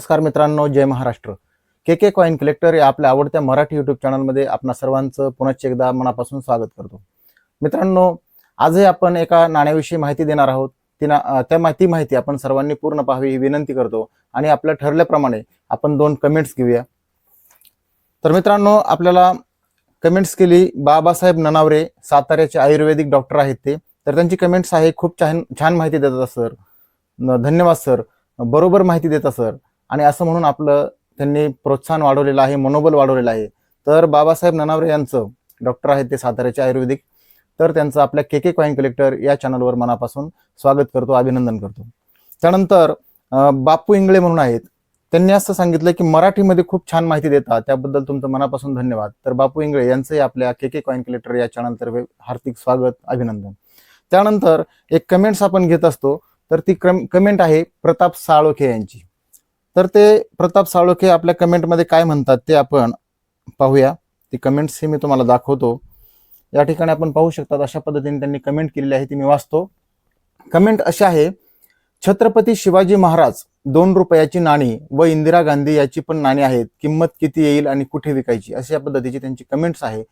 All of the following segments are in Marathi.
नमस्कार मित्रांनो जय Maharashtra. K K coin collector या आपल्या आवडत्या मराठी युट्यूब चॅनलमध्ये आपणा सर्वांचं पुनश्च एकदा मनापासून स्वागत करतो. मित्रांनो आजही आपण एका नाण्याविषयी माहिती देणार आहोत. ती ना त्या माहिती माहिती आपण सर्वांनी पूर्ण पाहावी ही विनंती करतो आणि आपल्या ठरल्याप्रमाणे आपण दोन कमेंट्स घेऊया. तर मित्रांनो आपल्याला कमेंट्स केली बाबासाहेब ननावरे साताऱ्याचे आयुर्वेदिक डॉक्टर आहेत ते. तर त्यांची कमेंट्स आहे खूप छान छान माहिती देतात सर धन्यवाद सर बरोबर माहिती देता सर आणि असं म्हणून आपलं त्यांनी प्रोत्साहन वाढवलेलं आहे मनोबल वाढवलेलं आहे. तर बाबासाहेब ननावरे यांचं डॉक्टर आहेत ते साताऱ्याचे आयुर्वेदिक. तर त्यांचं आपल्या के के कॉईन कलेक्टर या चॅनलवर मनापासून स्वागत करतो अभिनंदन करतो. त्यानंतर बापू इंगळे म्हणून आहेत. त्यांनी असं सांगितलं की मराठीमध्ये खूप छान माहिती देतात त्याबद्दल तुमचं मनापासून धन्यवाद. तर बापू इंगळे यांचंही आपल्या के के कॉईन कलेक्टर या चॅनलतर्फे हार्दिक स्वागत अभिनंदन. त्यानंतर एक कमेंट्स आपण घेत असतो तर ती कमेंट आहे प्रताप साळोखे यांची. तर ते प्रताप साळोखे आपल्या कमेंटमध्ये काय म्हणतात ते आपण पाहूया. ती कमेंट्स ही मी तुम्हाला दाखवतो. या ठिकाणी आपण पाहू शकतात अशा पद्धतीने त्यांनी कमेंट केलेली आहे ती मी वाचतो. कमेंट अशी आहे छत्रपती शिवाजी महाराज दोन रुपयाची नाणी व इंदिरा गांधी याची पण नाणी आहेत. किंमत किती येईल आणि कुठे विकायची? अशा पद्धतीची त्यांची कमेंट्स आहे.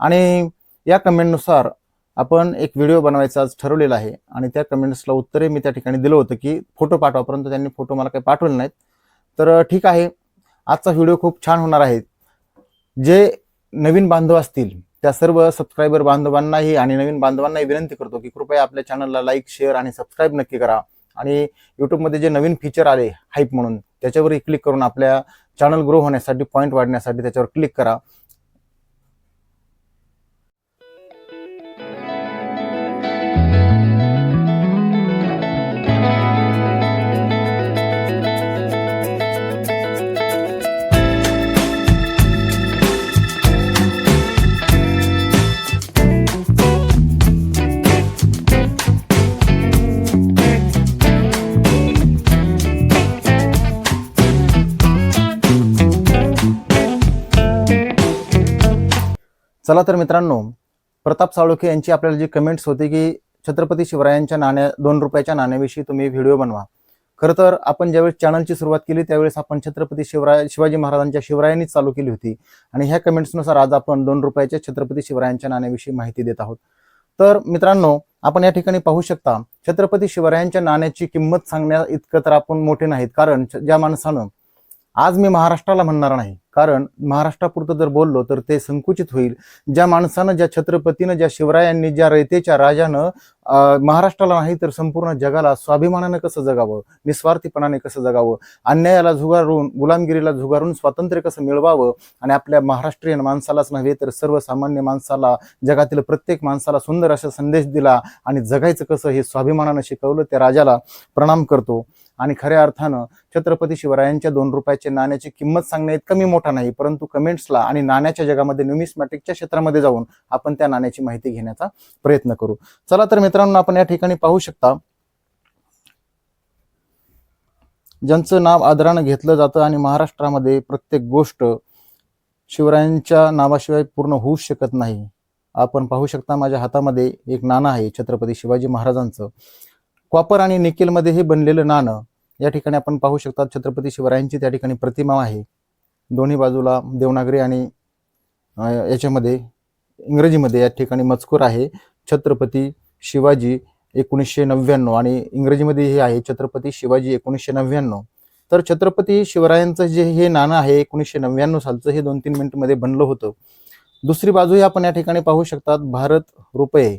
आणि या कमेंटनुसार आपण एक व्हिडिओ बनवायचा आज ठरवलेला आहे. आणि त्या कमेंट्सला उत्तरे मी त्या ठिकाणी दिलं होतं की फोटो पाठवा. परंतु त्यांनी फोटो मला काही पाठवले नाहीत. तर ठीक आहे. आजचा व्हिडिओ खूप छान होणार आहे. जे नवीन बांधव असतील त्या सर्व सबस्क्रायबर बांधवांनाही आणि नवीन बांधवांनाही विनंती करतो की कृपया आपल्या चॅनलला लाईक शेअर आणि सबस्क्राईब नक्की करा. आणि यूट्यूबमध्ये जे नवीन फीचर आले हाईप म्हणून त्याच्यावरही क्लिक करून आपल्या चॅनल ग्रो होण्यासाठी पॉईंट वाढण्यासाठी त्याच्यावर क्लिक करा. चला तर मित्रांनो प्रताप साळुखे यांची आपल्याला जी कमेंट्स होती की छत्रपती शिवरायांच्या नाण्या दोन रुपयाच्या नाण्याविषयी तुम्ही व्हिडिओ बनवा. खरं तर आपण ज्यावेळेस चॅनलची सुरुवात केली त्यावेळेस आपण छत्रपती शिवराय शिवाजी महाराजांच्या शिवरायांनीच चालू केली होती. आणि ह्या कमेंट्सनुसार आज आपण दोन रुपयाच्या छत्रपती शिवरायांच्या नाण्याविषयी माहिती देत आहोत. तर मित्रांनो आपण या ठिकाणी पाहू शकता छत्रपती शिवरायांच्या नाण्याची किंमत सांगण्या इतकं तर आपण मोठे नाहीत. कारण ज्या माणसानं आज मी महाराष्ट्राला म्हणणार नाही. कारण महाराष्ट्रापुरतं जर बोललो तर ते संकुचित होईल. ज्या माणसानं ज्या छत्रपतीनं ज्या शिवरायांनी ज्या रयतेच्या राजानं अं, महाराष्ट्राला नाही तर संपूर्ण जगाला स्वाभिमानानं कसं जगावं? निस्वार्थीपणाने कसं जगावं? अन्यायाला झुगारून गुलामगिरीला झुगारून स्वातंत्र्य कसं मिळवावं? आणि आपल्या महाराष्ट्रीयन माणसालाच नव्हे तर सर्वसामान्य माणसाला जगातील प्रत्येक माणसाला सुंदर असा संदेश दिला आणि जगायचं कसं हे स्वाभिमानानं शिकवलं त्या राजाला प्रणाम करतो. आणि खऱ्या अर्थानं छत्रपती शिवरायांच्या दोन रुपयाच्या नाण्याची किंमत सांगणे इतकं मी मोठा नाही परंतु कमेंट्सला आणि नाण्याच्या जगामध्ये न्यूमिस्मॅटिकच्या क्षेत्रामध्ये जाऊन आपण त्या नाण्याची माहिती घेण्याचा प्रयत्न करू. चला तर मित्रांनो आपण या ठिकाणी पाहू शकता ज्यांचं नाव आदरानं घेतलं जातं आणि महाराष्ट्रामध्ये प्रत्येक गोष्ट शिवरायांच्या नावाशिवाय पूर्ण होऊ शकत नाही. आपण पाहू शकता माझ्या हातामध्ये एक नाणं आहे छत्रपती शिवाजी महाराजांचं. कॉपर आणि निकेलमध्ये हे बनलेलं नाणं या ठिकाणी आपण पाहू शकता छत्रपती शिवरायांची त्या ठिकाणी प्रतिमा आहे. दोन्ही बाजूला देवनागरी आणि याच्यामध्ये इंग्रजीमध्ये या ठिकाणी मजकूर आहे. छत्रपती शिवाजी एकोणीसशे नव्याण्णव आणि इंग्रजीमध्ये हे आहे. छत्रपती शिवाजी एकोणीसशे नव्याण्णव. तर छत्रपती शिवरायांचं जे हे नाणं आहे एकोणीसशे नव्याण्णव सालचं हे दोन तीन मिनिटमध्ये बनलं होतं. दुसरी बाजूही आपण या ठिकाणी पाहू शकतात. भारत रुपये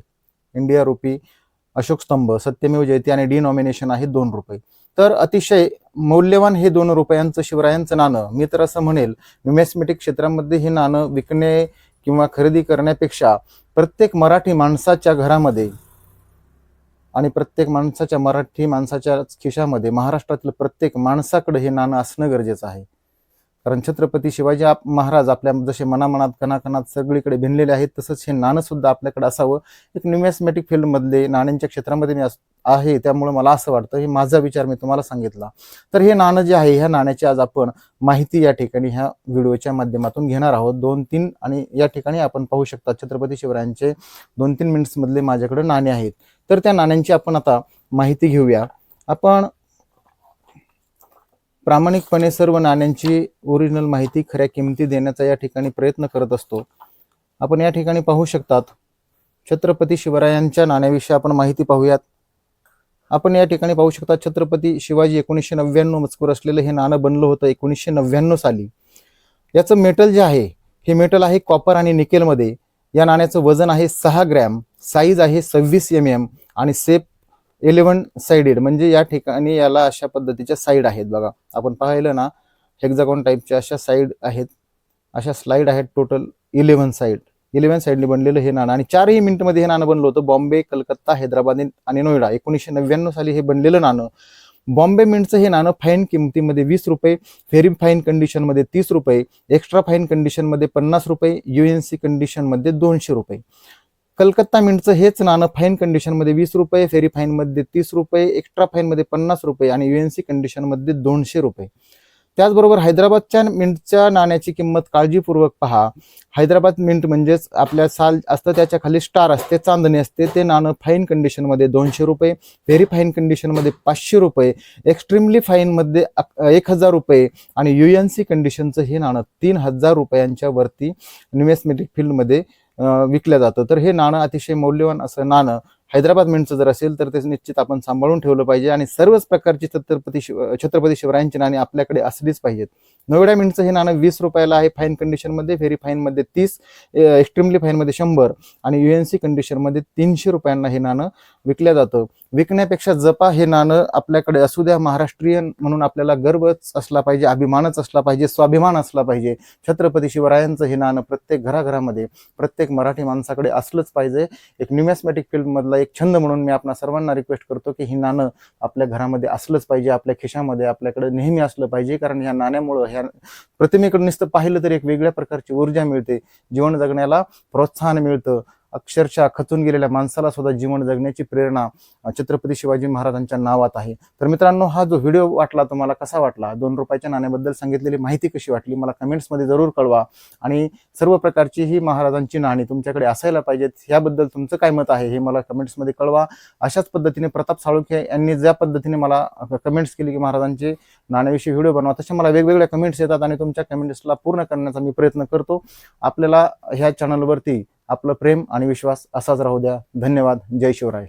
इंडिया रुपी. अशोक स्तंभ सत्यमेव जयते आणि डिनॉमिनेशन आहे दोन रुपये. तर अतिशय मौल्यवान हे दोन रुपयांचं शिवरायांचं नाणं मी तर असं म्हणेल न्यूमॅस्मेटिक क्षेत्रामध्ये हे नाणं विकणे किंवा खरेदी करण्यापेक्षा प्रत्येक मराठी माणसाच्या घरामध्ये आणि प्रत्येक माणसाच्या मराठी माणसाच्या खिशामध्ये महाराष्ट्रातील प्रत्येक माणसाकडे हे नाणं असणं गरजेचं आहे. कारण छत्रपती शिवाजी आप- महाराज आपल्या जसे मनामनात कणाकणात सगळीकडे भिनलेले आहेत तसंच हे नाणं सुद्धा आपल्याकडे असावं. एक न्युमॅस्मॅटिक फील्डमधले नाण्यांच्या क्षेत्रामध्ये मी आहे त्यामुळे मला असं वाटतं हे माझा विचार मी तुम्हाला सांगितला. तर हे नाणं जे आहे ह्या नाण्याची आज आपण माहिती या ठिकाणी ह्या व्हिडिओच्या माध्यमातून घेणार आहोत. दोन तीन आणि या ठिकाणी आपण पाहू शकता छत्रपती शिवरायांचे दोन तीन मिनिट्समधले माझ्याकडे नाणे आहेत. तर त्या नाण्यांची आपण आता माहिती घेऊया. आपण प्रामाणिकपणे सर्व नाण्यांची ओरिजिनल माहिती खऱ्या किमती देण्याचा या ठिकाणी प्रयत्न करत असतो. आपण या ठिकाणी पाहू शकतात छत्रपती शिवरायांच्या नाण्याविषयी आपण माहिती पाहूयात. आपण या ठिकाणी पाहू शकता छत्रपती शिवाजी एकोणीसशे नव्याण्णव मजकूर असलेलं हे नाणं बनलं होतं एकोणीसशे नव्याण्णव साली. याचं मेटल जे आहे हे मेटल आहे कॉपर आणि निकेलमध्ये या नाण्याचं वजन आहे सहा ग्रॅम साईज आहे सव्वीस एम एम आणि सेप इलेव्हन साइडेड म्हणजे या ठिकाणी याला अशा पद्धतीच्या साईड आहेत बघा. आपण पाहिलं ना हेक्झागॉन टाईपच्या अशा साईड आहेत. अशा स्लाईड आहेत टोटल इलेव्हन साईड इलेव्हन साईडने बनलेलं हे नाणं. आणि चारही मिनिटमध्ये हे नाणं बनलं होतं. बॉम्बे कलकत्ता हैदराबाद आणि नोएडा. एकोणीसशे नव्याण्णव साली हे बनलेलं नाणं. बॉम्बे मिंटचं हे नाणं फाईन किमतीमध्ये वीस रुपये व्हेरी फाईन कंडिशनमध्ये तीस रुपये एक्स्ट्रा फाईन कंडिशनमध्ये पन्नास रुपये युएनसी कंडिशनमध्ये दोनशे रुपये. कलकत्ता मिंटचं हेच नाणं फाईन कंडिशनमध्ये वीस रुपये फेरी फाईनमध्ये तीस रुपये एक्स्ट्रा फाईनमध्ये पन्नास रुपये आणि युएनसी कंडिशनमध्ये दोनशे रुपये. त्याचबरोबर हैदराबादच्या मिंटच्या नाण्याची किंमत काळजीपूर्वक पहा. हैदराबाद मिंट म्हणजेच आपल्या साल असतं त्याच्याखाली स्टार असते चांदणी असते. ते नाणं फाईन कंडिशनमध्ये दोनशे रुपये व्हेरी फाईन कंडिशनमध्ये पाचशे रुपये एक्स्ट्रीमली फाईनमध्ये एक हजार रुपये आणि यू एन सी कंडिशनचं हे नाणं तीन हजार रुपयांच्या वरती न्युमेस्मेटिक फील्डमध्ये विकलं जातं. तर हे नाणं अतिशय मौल्यवान असं नाणं हैदराबाद मिंटचं जर असेल तर ते निश्चित आपण सांभाळून ठेवलं पाहिजे आणि सर्वच प्रकारची छत्रपती शिव छत्रपती शिवरायांची नाणी आपल्याकडे असलीच पाहिजेत. नोएडा मिंटचं हे नाणं वीस रुपयाला आहे फाईन कंडिशनमध्ये व्हेरी फाईनमध्ये तीस एक्स्ट्रीमली फाईनमध्ये शंभर आणि यू एन सी कंडिशनमध्ये तीनशे रुपयांना हे नाणं विकलं जातं. विकण्यापेक्षा जपा हे नाणं आपल्याकडे असू द्या. महाराष्ट्रीयन म्हणून आपल्याला गर्वच असला पाहिजे अभिमानच असला पाहिजे स्वाभिमान असला पाहिजे. छत्रपती शिवरायांचं हे नाणं प्रत्येक घराघरामध्ये प्रत्येक मराठी माणसाकडे असलंच पाहिजे. एक न्युमॅस्मॅटिक फील्डमधला एक छंद म्हणून मी आपणा सर्वांना रिक्वेस्ट करतो की ही नाणं आपल्या घरामध्ये असलंच पाहिजे आपल्या खिशामध्ये आपल्याकडे नेहमी असलं पाहिजे. कारण ह्या नाण्यामुळं ह्या प्रतिमेकडे नुसतं पाहिलं तर एक वेगळ्या प्रकारची ऊर्जा मिळते. जीवन जगण्याला प्रोत्साहन मिळतं. अक्षरशः खचून गेलेल्या माणसाला सुद्धा जीवन जगण्याची प्रेरणा छत्रपती शिवाजी महाराजांच्या नावात आहे. तर मित्रांनो हा जो व्हिडिओ वाटला तुम्हाला कसा वाटला? दोन रुपयाच्या नाण्याबद्दल सांगितलेली माहिती कशी वाटली? मला कमेंट्समध्ये जरूर कळवा. आणि सर्व प्रकारची ही महाराजांची नाणी तुमच्याकडे असायला पाहिजेत. याबद्दल तुमचं काय मत आहे हे मला कमेंट्समध्ये कळवा. अशाच पद्धतीने प्रताप साळुंखे यांनी ज्या पद्धतीने मला कमेंट्स केली की महाराजांचे नाण्याविषयी व्हिडिओ बनवा तसे मला वेगवेगळ्या कमेंट्स येतात आणि तुमच्या कमेंट्सला पूर्ण करण्याचा मी प्रयत्न करतो. आपल्याला ह्या चॅनलवरती आपलं प्रेम आणि विश्वास असाच राहू द्या. धन्यवाद. जय शिवराय.